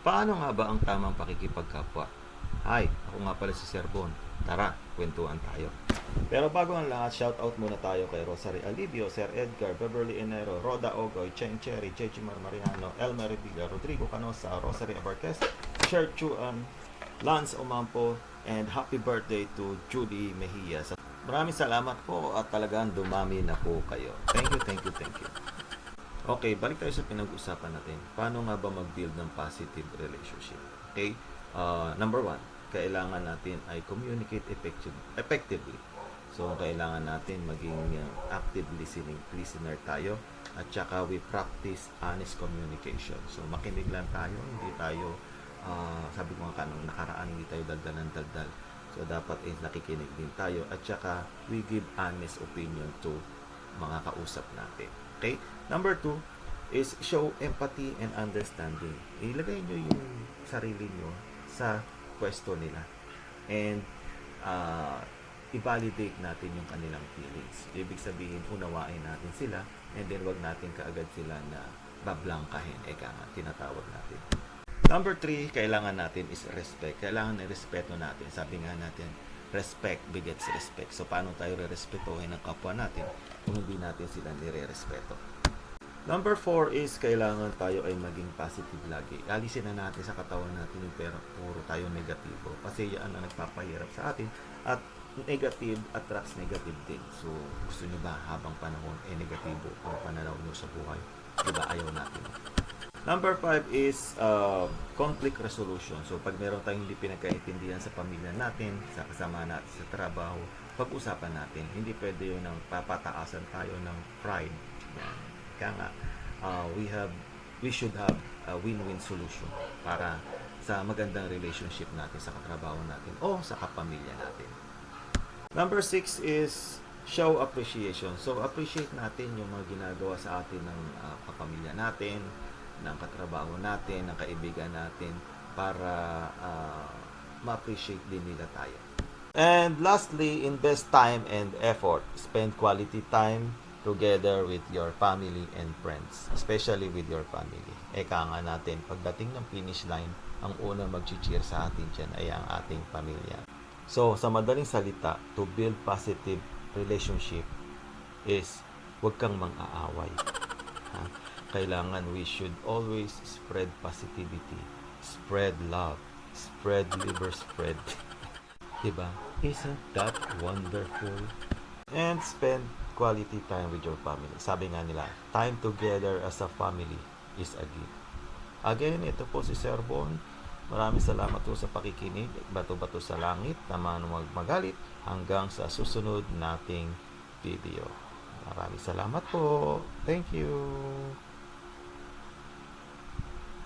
Paano nga ba ang tamang pakikipagkapwa? Hi, ako nga pala si Sir Bon. Tara, kwentuhan tayo. Pero bago ang lahat, shoutout muna tayo kay Rosary Alivio, Sir Edgar, Beverly Enero, Roda Ogoy, Cheng Cherry, Chechi Marmariano, Elmer Rediga, Rodrigo Canosa, Rosary Abarquez, Cher Chuan, Lance Omampo, and happy birthday to Judy Mejia. Maraming salamat po at talagang dumami na po kayo. Thank you, thank you, thank you. Okay, balik tayo sa pinag-usapan natin. Paano nga ba mag-build ng positive relationship? Okay? Uh, number one, kailangan natin ay communicate effective, effectively. So, kailangan natin maging uh, active listening listener tayo at saka we practice honest communication. So, makinig lang tayo, hindi tayo ah, sabi ko nga kanong nakaraan hindi tayo daldal ng daldal. So, dapat eh, nakikinig din tayo at saka we give honest opinion to mga kausap natin. Okay? Number two is show empathy and understanding. Ilagay nyo yung sarili nyo sa pwesto nila. And uh, i-validate natin yung kanilang feelings. Ibig sabihin, unawain natin sila and then wag natin kaagad sila na bablangkahin. Eka nga, tinatawag natin. Number three, kailangan natin is respect. Kailangan na respeto natin. Sabi nga natin, respect begets respect. So, paano tayo re-respetuhin ng kapwa natin kung hindi natin sila nire-respeto? Number four is kailangan tayo ay maging positive lagi. Alisin na natin sa katawan natin yung pera puro tayo negatibo. Kasi yan ang nagpapahirap sa atin. At negative attracts negative din. So, gusto nyo ba habang panahon eh negatibo ang pananaw nyo sa buhay? Diba ayaw natin? Number five is uh, conflict resolution. So, pag meron tayong hindi pinagkaintindihan sa pamilya natin, sa kasama natin sa trabaho, pag-usapan natin. Hindi pwede yun ng papataasan tayo ng pride. Kaya nga, uh, we have, we should have a win-win solution para sa magandang relationship natin sa katrabaho natin o sa kapamilya natin. Number six is show appreciation. So, appreciate natin yung mga ginagawa sa atin ng uh, kapamilya natin, ng katrabaho natin, ng kaibigan natin para uh, ma-appreciate din nila tayo. And lastly, invest time and effort. Spend quality time together with your family and friends, especially with your family. Eka nga natin, pagdating ng finish line, ang una mag-cheer sa atin dyan ay ang ating pamilya. So, sa madaling salita, to build positive relationship is huwag kang mang-aaway. Ha? Kailangan we should always spread positivity, spread love, spread liver spread. diba? Isn't that wonderful? And spend quality time with your family. Sabi nga nila, time together as a family is a gift. Again, ito po si Sir Bon. Maraming salamat po sa pakikinig. Bato-bato sa langit, naman huwag magalit hanggang sa susunod nating video. Maraming salamat po. Thank you.